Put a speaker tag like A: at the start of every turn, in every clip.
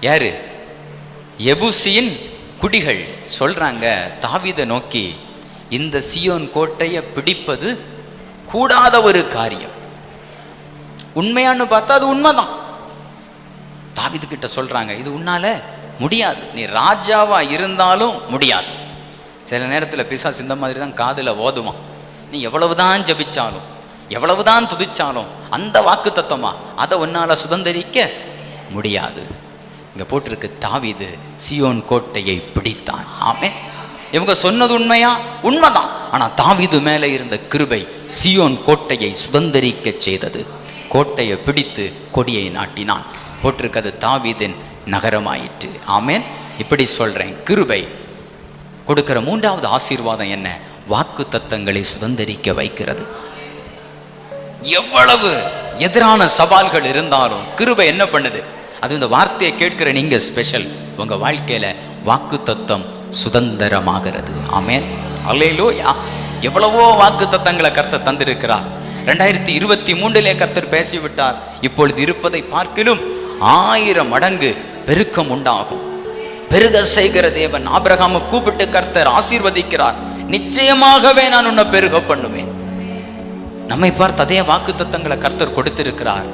A: யாரு? எபுசியின் குடிகள் சொல்றாங்க தாவிதை நோக்கி இந்த சியோன் கோட்டையை பிடிப்பது கூடாத ஒரு காரியம். உண்மையான்னு பார்த்தா அது உண்மைதான். தாவிது கிட்ட சொல்றாங்க இது உன்னால முடியாது. நீ ராஜாவா இருந்தாலும் முடியாது. சில நேரத்தில் பிசாஸ் இந்த மாதிரி தான் காதில் ஓதுவான். நீ எவ்வளவுதான் ஜபிச்சாலும் எவ்வளவுதான் துதிச்சாலும் அந்த வாக்கு தத்துவமா அதை உன்னால சுதந்திரிக்க முடியாது. இங்கே போட்டிருக்கு தாவிது சியோன் கோட்டையை பிடித்தான். ஆமே இவங்க சொன்னது உண்மையா? உண்மைதான். ஆனா தாவிது மேலே இருந்த கிருபை சியோன் கோட்டையை சுதந்திரிக்க செய்தது. கோட்டையை பிடித்து கொடியை நாட்டினான். போட்டிருக்கிறது தாவிதின் நகரமாயிற்று. ஆமேன். இப்படி சொல்றேன். கிருபை கொடுக்கிற மூன்றாவது ஆசீர்வாதம் என்ன? வாக்கு தத்தங்களை சுதந்திரிக்க வைக்கிறது. எவ்வளவு எதிரான சவால்கள் இருந்தாலும் கிருபை என்ன பண்ணுது? அது இந்த வார்த்தையை கேட்கிற நீங்க ஸ்பெஷல் உங்க வாழ்க்கையில வாக்கு தத்தம் சுதந்திரமாகிறது. ஆமேன். யா எவ்வளவோ வாக்கு தத்தங்களை கர்த்தர் தந்திருக்கிறார். ரெண்டாயிரத்தி இருபத்தி மூன்றிலே கர்த்தர் பேசிவிட்டார். இப்பொழுது இருப்பதை பார்க்கிலும் ஆயிரம் மடங்கு பெருக்கம் உண்டாகும். பெருக செய்கிற தேவன் ஆபிரகாம கூப்பிட்டு கர்த்தர் ஆசீர்வதிக்கிறார். நிச்சயமாகவே நான் உன்னை பெருக பண்ணுவேன். நம்மை பார்த்து அதே வாக்கு தத்தங்களை கர்த்தர் கொடுத்திருக்கிறார்.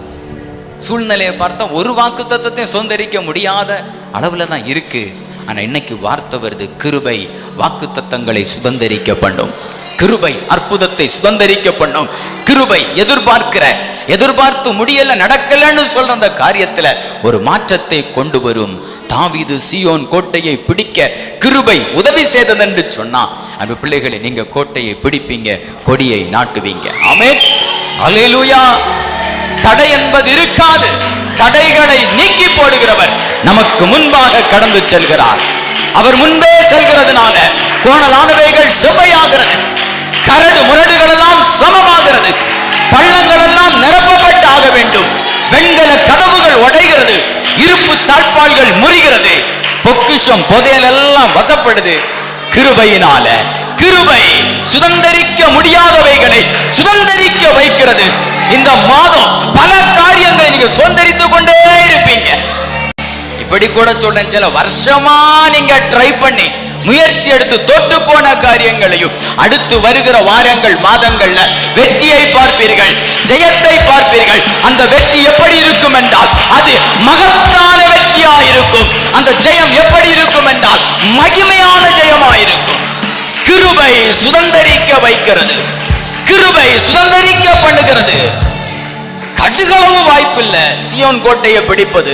A: சூழ்நிலையை பார்த்தா ஒரு வாக்கு தத்துவத்தையும் சுதந்திரிக்க முடியாத அளவில் தான் இருக்கு. ஆனா இன்னைக்கு வார்த்தை வருது கிருபை வாக்கு தத்தங்களை சுதந்திரிக்க பண்ணும். கிருபை அற்புதத்தை சுதந்திரிக்க பண்ணும். கிருபை எதிர்பார்க்கிற எதிர்பார்த்து முடியல நடக்கலன்னு சொல்ற அந்த காரியத்துல ஒரு மாற்றத்தை கொண்டு வரும். தாவிது சியோன் கோட்டையை பிடிக்க கிருபை உதவி செய்தது என்று சொன்னா அந்த பிள்ளைகளை நீங்க கோட்டையை பிடிப்பீங்க கொடியை நாட்டுவீங்க. ஆமே அல்லேலூயா தடை என்பது இருக்காது. தடைகளை நீக்கி போடுகிறவர் நமக்கு முன்பாக கடந்து செல்கிறார். அவர் முன்பே செல்கிறதுனால கோணலானவைகள் செம்மையாகிறது கரடு முரடுகள் எல்லாம் சமமாகிறது. பள்ளங்கள் எல்லாம் நிரப்பப்பட்டு ஆக வேண்டும். வெண்கல கதவுகள் உடைகிறது. இருப்பு தாழ்பால்கள் முறிகிறது. பொக்கிஷம் புதையல் எல்லாம் வசப்படுது. கிருபையினால. கிருபை சுதந்தரிக்க முடியாதவைகளை சுதந்தரிக்க வைக்கிறது. இந்த மாதம் பல காரியங்களை நீங்க சுதந்தரித்து கொண்டே இருப்பீங்க. இப்படி கூட சொல்றேன் சில வருஷமா நீங்க ட்ரை பண்ணி முயற்சி எடுத்து தொட்டு போன காரியங்களையும் அடுத்து வருகிற வாரங்கள் மாதங்கள்ல வெற்றியை பார்ப்பீர்கள் ஜெயத்தை பார்ப்பீர்கள். அந்த வெற்றி எப்படி இருக்கும் என்றால் அது மகத்தான வெற்றியா இருக்கும் அந்த ஜெயம் எப்படி இருக்கும் என்றால் மகிமையான ஜெயமா இருக்கும் கிருபை சுதந்தரிக்க வைக்கிறது. கிருபை சுதந்தரிக்க பண்ணுகிறது. கடுகளவு வாய்ப்பில்லை. சியோன் கோட்டையை பிடிப்பது.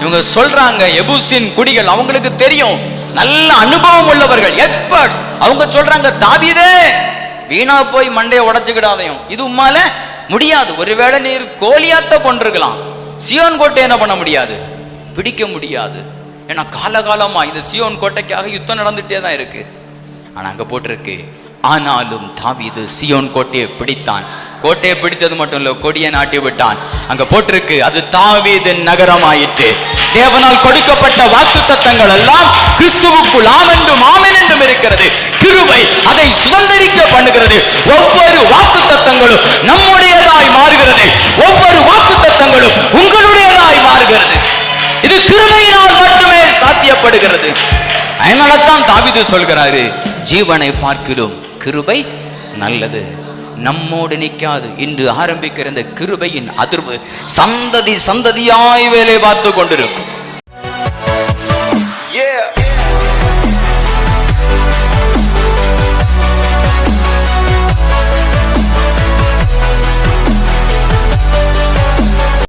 A: இவங்க சொல்றாங்க எபூசின் குடிகள் அவங்களுக்கு தெரியும். நல்ல அனுபவம் உள்ளவர்கள் எக்ஸ்பர்ட்ஸ் அவங்க சொல்றாங்க தாவிதே வீணா போய் மண்டையை உடச்சுக்கிடாதையும். இது உம்மால முடியாது. ஒருவேளை நீர் கோலியாத்த கொண்டிருக்கலாம். சியோன் கோட்டை என்ன பண்ண முடியாது? பிடிக்க முடியாது. ஏன்னா காலகாலமா இந்த சியோன் கோட்டைக்காக யுத்தம் நடந்துட்டே தான் இருக்கு. ஆனா அங்க போட்டிருக்கு ஆனாலும் தாவிது சியோன் கோட்டையை பிடித்தான். கோட்டையை பிடித்தது மட்டும் இல்ல கொடியை நாட்டி விட்டான். அங்க போட்டிருக்கு அது தாவீதின் நகரமாயிற்று. தேவனால் கொடுக்கப்பட்ட வாக்கு தத்தங்கள் எல்லாம் கிறிஸ்துவுக்குள் ஆமென்றும் ஆமென் என்றும் இருக்கிறது. கிருபை அதை சுதந்திரிக்க பண்ணுகிறது. ஒவ்வொரு வாக்கு தத்தங்களும் நம்முடையதாய் மாறுகிறது. ஒவ்வொரு வாக்கு தத்தங்களும் உங்களுடையதாய் மாறுகிறது. இது கிருபையினால் மட்டுமே சாத்தியப்படுகிறது. அதனால தான் தாவிது சொல்கிறாரு ஜீவனை பார்க்கிறோம் கிருபை நல்லது. நம்மோடு நிற்காது. இன்று ஆரம்பிக்கிற இந்த கிருபையின் அதிர்வு சந்ததி சந்ததியாய் வேலை பார்த்து கொண்டிருக்கும்.